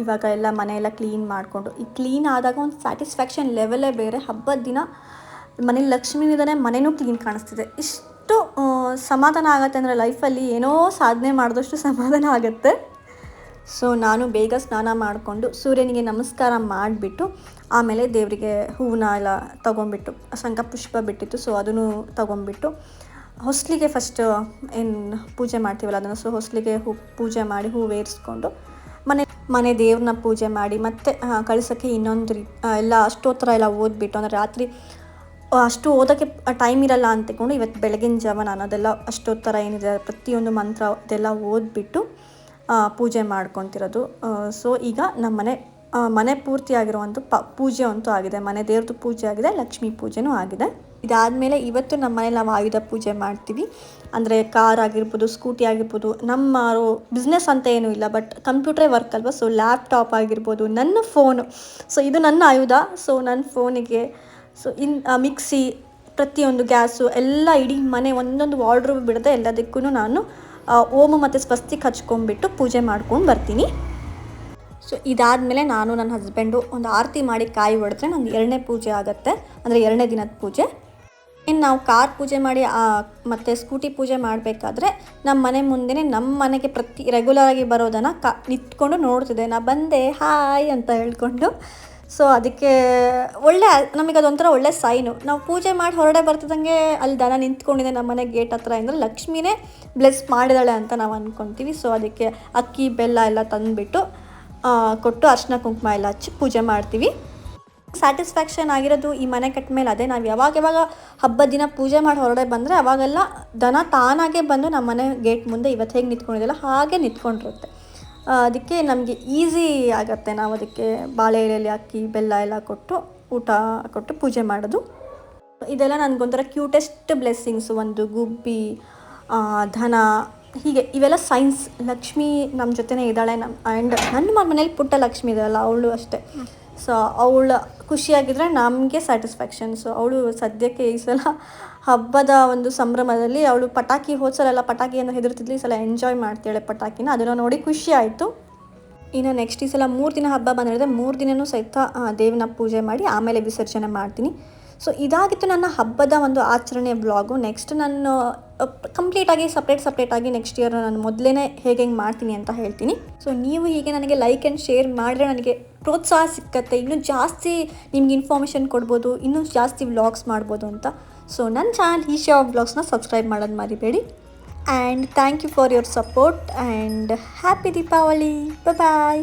ಇವಾಗ ಎಲ್ಲ ಮನೆಯೆಲ್ಲ ಕ್ಲೀನ್ ಮಾಡಿಕೊಂಡು, ಈ ಕ್ಲೀನ್ ಆದಾಗ ಒಂದು ಸ್ಯಾಟಿಸ್ಫ್ಯಾಕ್ಷನ್ ಲೆವೆಲೇ ಬೇರೆ. ಹಬ್ಬದ ದಿನ ಮನೇಲಿ ಲಕ್ಷ್ಮೀ ಇದ್ದಾನೆ ಮನೆಯೂ ಕ್ಲೀನ್ ಕಾಣಿಸ್ತಿದೆ. ಇಷ್ಟು ಸಮಾಧಾನ ಆಗುತ್ತೆ ಅಂದರೆ ಲೈಫಲ್ಲಿ ಏನೋ ಸಾಧನೆ ಮಾಡಿದಷ್ಟು ಸಮಾಧಾನ ಆಗುತ್ತೆ. ಸೊ ನಾನು ಬೇಗ ಸ್ನಾನ ಮಾಡಿಕೊಂಡು ಸೂರ್ಯನಿಗೆ ನಮಸ್ಕಾರ ಮಾಡಿಬಿಟ್ಟು ಆಮೇಲೆ ದೇವರಿಗೆ ಹೂವನ್ನ ಎಲ್ಲ ತೊಗೊಂಬಿಟ್ಟು ಶಂಖ ಪುಷ್ಪ ಬಿಟ್ಟಿತ್ತು. ಸೊ ಅದನ್ನು ತೊಗೊಂಬಿಟ್ಟು ಹೊಸಲಿಗೆ ಫಸ್ಟ್ ಏನು ಪೂಜೆ ಮಾಡ್ತೀವಲ್ಲ, ಅದನ್ನು ಸೊ ಹೊಸಲಿಗೆ ಹೂ, ಪೂಜೆ ಮಾಡಿ ಹೂವು ಏರಿಸ್ಕೊಂಡು ಮನೆ ಮನೆ ದೇವ್ರನ್ನ ಪೂಜೆ ಮಾಡಿ ಮತ್ತೆ ಕಳಿಸೋಕ್ಕೆ ಇನ್ನೊಂದು ರೀ ಎಲ್ಲ ಅಷ್ಟೋತ್ತರ ಎಲ್ಲ ಓದ್ಬಿಟ್ಟು, ಅಂದರೆ ರಾತ್ರಿ ಅಷ್ಟು ಓದೋಕ್ಕೆ ಟೈಮ್ ಇರಲ್ಲ ಅಂತಕೊಂಡು ಇವತ್ತು ಬೆಳಗಿನ ಜಾವ ನಾನು ಅದೆಲ್ಲ ಅಷ್ಟೊತ್ತರ ಏನಿದೆ, ಪ್ರತಿಯೊಂದು ಮಂತ್ರ ಅದೆಲ್ಲ ಓದ್ಬಿಟ್ಟು ಪೂಜೆ ಮಾಡ್ಕೊತಿರೋದು. ಸೊ ಈಗ ನಮ್ಮ ಮನೆ ಮನೆ ಪೂರ್ತಿ ಆಗಿರುವಂಥ ಪ, ಪೂಜೆ ಅಂತೂ ಆಗಿದೆ. ಮನೆ ದೇವ್ರದ್ದು ಪೂಜೆ ಆಗಿದೆ, ಲಕ್ಷ್ಮೀ ಪೂಜೆನೂ ಆಗಿದೆ. ಇದಾದಮೇಲೆ ಇವತ್ತು ನಮ್ಮ ಮನೇಲಿ ನಾವು ಆಯುಧ ಪೂಜೆ ಮಾಡ್ತೀವಿ. ಅಂದರೆ ಕಾರ್ ಆಗಿರ್ಬೋದು, ಸ್ಕೂಟಿ ಆಗಿರ್ಬೋದು, ನಮ್ಮ ಬಿಸ್ನೆಸ್ ಅಂತ ಏನೂ ಇಲ್ಲ ಬಟ್ ಕಂಪ್ಯೂಟ್ರೇ ವರ್ಕ್ ಅಲ್ವಾ? ಸೊ ಲ್ಯಾಪ್ಟಾಪ್ ಆಗಿರ್ಬೋದು, ನನ್ನ ಫೋನು ಸೊ ಇದು ನನ್ನ ಆಯುಧ. ಸೊ ನನ್ನ ಫೋನಿಗೆ ಸೊ ಇನ್ ಮಿಕ್ಸಿ ಪ್ರತಿಯೊಂದು ಗ್ಯಾಸು, ಎಲ್ಲ ಇಡೀ ಮನೆ ಒಂದೊಂದು ವಾರ್ಡ್ರೂಬ್ ಬಿಡದೆ ಎಲ್ಲದಕ್ಕೂ ನಾನು ಓಮು ಮತ್ತು ಸ್ವಸ್ತಿಕ್ ಹಚ್ಕೊಂಡ್ಬಿಟ್ಟು ಪೂಜೆ ಮಾಡ್ಕೊಂಡು ಬರ್ತೀನಿ. ಸೊ ಇದಾದಮೇಲೆ ನಾನು ನನ್ನ ಹಸ್ಬೆಂಡು ಒಂದು ಆರತಿ ಮಾಡಿ ಕಾಯಿ ಹೊಡೆದ್ರೆ ನಂದು ಎರಡನೇ ಪೂಜೆ ಆಗುತ್ತೆ, ಅಂದರೆ ಎರಡನೇ ದಿನದ ಪೂಜೆ. ಇನ್ನು ನಾವು ಕಾರ್ ಪೂಜೆ ಮಾಡಿ ಮತ್ತು ಸ್ಕೂಟಿ ಪೂಜೆ ಮಾಡಬೇಕಾದ್ರೆ ನಮ್ಮ ಮನೆ ಮುಂದೆನೇ ನಮ್ಮ ಮನೆಗೆ ಪ್ರತಿ ರೆಗ್ಯುಲರ್ ಆಗಿ ಬರೋದನ್ನು ಕಾ, ನಿಂತ್ಕೊಂಡು ನೋಡ್ತಿದ್ದೆ ನಾ ಬಂದೆ, ಹಾಯ್ ಅಂತ ಹೇಳ್ಕೊಂಡು ಸೊ ಅದಕ್ಕೆ ಒಳ್ಳೆ, ನಮಗೆ ಅದೊಂಥರ ಒಳ್ಳೆ ಸೈನು ನಾವು ಪೂಜೆ ಮಾಡಿ ಹೊರಡೆ ಬರ್ತಿದ್ದಂಗೆ ಅಲ್ಲಿ ದನ ನಿಂತ್ಕೊಂಡಿದೆ ನಮ್ಮ ಮನೆ ಗೇಟ್ ಹತ್ರ ಅಂದರೆ ಲಕ್ಷ್ಮಿನೇ ಬ್ಲೆಸ್ ಮಾಡಿದಾಳೆ ಅಂತ ನಾವು ಅಂದ್ಕೊತೀವಿ ಸೊ ಅದಕ್ಕೆ ಅಕ್ಕಿ, ಬೆಲ್ಲ ಎಲ್ಲ ತಂದುಬಿಟ್ಟು ಕೊಟ್ಟು ಅರ್ಶಿನ ಕುಂಕುಮ ಎಲ್ಲ ಹಚ್ಚಿ ಪೂಜೆ ಮಾಡ್ತೀವಿ. ಸ್ಯಾಟಿಸ್ಫ್ಯಾಕ್ಷನ್ ಆಗಿರೋದು ಈ ಮನೆ ಕಟ್ಟ ಮೇಲೆ ಅದೇ. ನಾವು ಯಾವಾಗ ಯಾವಾಗ ಹಬ್ಬದ ದಿನ ಪೂಜೆ ಮಾಡಿ ಹೊರಡೆ ಬಂದರೆ ಅವಾಗೆಲ್ಲ ದನ ತಾನಾಗೆ ಬಂದು ನಮ್ಮ ಮನೆ ಗೇಟ್ ಮುಂದೆ ಇವತ್ತು ಹೇಗೆ ನಿಂತ್ಕೊಂಡಿದೆಯಲ್ಲ ಹಾಗೆ ನಿಂತ್ಕೊಂಡಿರುತ್ತೆ. ಅದಕ್ಕೆ ನಮಗೆ ಈಸಿ ಆಗುತ್ತೆ. ನಾವು ಅದಕ್ಕೆ ಬಾಳೆ ಎಲೆಯಲ್ಲಿ ಅಕ್ಕಿ ಬೆಲ್ಲ ಎಲ್ಲ ಕೊಟ್ಟು ಊಟ ಕೊಟ್ಟು ಪೂಜೆ ಮಾಡೋದು. ಇದೆಲ್ಲ ನನಗೊಂಥರ ಕ್ಯೂಟೆಸ್ಟ್ ಬ್ಲೆಸ್ಸಿಂಗ್ಸು ಒಂದು ಗುಬ್ಬಿ ಧನ ಹೀಗೆ ಇವೆಲ್ಲ ಸೈನ್ಸ್ ಲಕ್ಷ್ಮಿ ನಮ್ಮ ಜೊತೆನೇ ಇದ್ದಾಳೆ ನಮ್ಮ ಆ್ಯಂಡ್ ನನ್ನ ಮನೇಲಿ ಪುಟ್ಟ ಲಕ್ಷ್ಮಿ ಇದೆಯಲ್ಲ, ಅವಳು ಅಷ್ಟೇ. ಸೊ ಅವಳು ಖುಷಿಯಾಗಿದ್ದರೆ ನಮಗೆ ಸ್ಯಾಟಿಸ್ಫ್ಯಾಕ್ಷನ್ ಸೊ ಅವಳು ಸದ್ಯಕ್ಕೆ ಈ ಸಲ ಹಬ್ಬದ ಒಂದು ಸಂಭ್ರಮದಲ್ಲಿ ಅವಳು ಪಟಾಕಿ, ಹೋದ ಸಲ ಎಲ್ಲ ಪಟಾಕಿಯನ್ನು ಹೆದರ್ತಿದ್ಲು, ಈ ಸಲ ಎಂಜಾಯ್ ಮಾಡ್ತಾಳೆ ಪಟಾಕಿನ. ಅದನ್ನು ನೋಡಿ ಖುಷಿ ಆಯಿತು. ಇನ್ನು ನೆಕ್ಸ್ಟ್ ಈ ಸಲ ಮೂರು ದಿನ ಹಬ್ಬ ಬಂದಿರೋದೆ, ಮೂರು ದಿನವೂ ಸಹಿತ ದೇವನ ಪೂಜೆ ಮಾಡಿ ಆಮೇಲೆ ವಿಸರ್ಜನೆ ಮಾಡ್ತೀನಿ. ಸೊ ಇದಾಗಿತ್ತು ನನ್ನ ಹಬ್ಬದ ಒಂದು ಆಚರಣೆ ಬ್ಲಾಗು ನೆಕ್ಸ್ಟ್ ನಾನು ಕಂಪ್ಲೀಟಾಗಿ ಸಪ್ರೇಟ್ ಸಪ್ರೇಟಾಗಿ ನೆಕ್ಸ್ಟ್ ಇಯರ್ ನಾನು ಮೊದಲೇ ಹೇಗೆ ಹೆಂಗೆ ಮಾಡ್ತೀನಿ ಅಂತ ಹೇಳ್ತೀನಿ. ಸೊ ನೀವು ಹೀಗೆ ನನಗೆ ಲೈಕ್ ಆ್ಯಂಡ್ ಶೇರ್ ಮಾಡಿದ್ರೆ ನನಗೆ ಪ್ರೋತ್ಸಾಹ ಸಿಕ್ಕತ್ತೆ. ಇನ್ನೂ ಜಾಸ್ತಿ ನಿಮ್ಗೆ ಇನ್ಫಾರ್ಮೇಷನ್ ಕೊಡ್ಬೋದು, ಇನ್ನೂ ಜಾಸ್ತಿ ವ್ಲಾಗ್ಸ್ ಮಾಡ್ಬೋದು ಅಂತ. ಸೊ ನನ್ನ ಚಾನಲ್ ಈಶಾ ಬ್ಲಾಗ್ಸ್ನ ಸಬ್ಸ್ಕ್ರೈಬ್ ಮಾಡೋದು ಮರಿಬೇಡಿ. And thank you for your support and happy Deepavali bye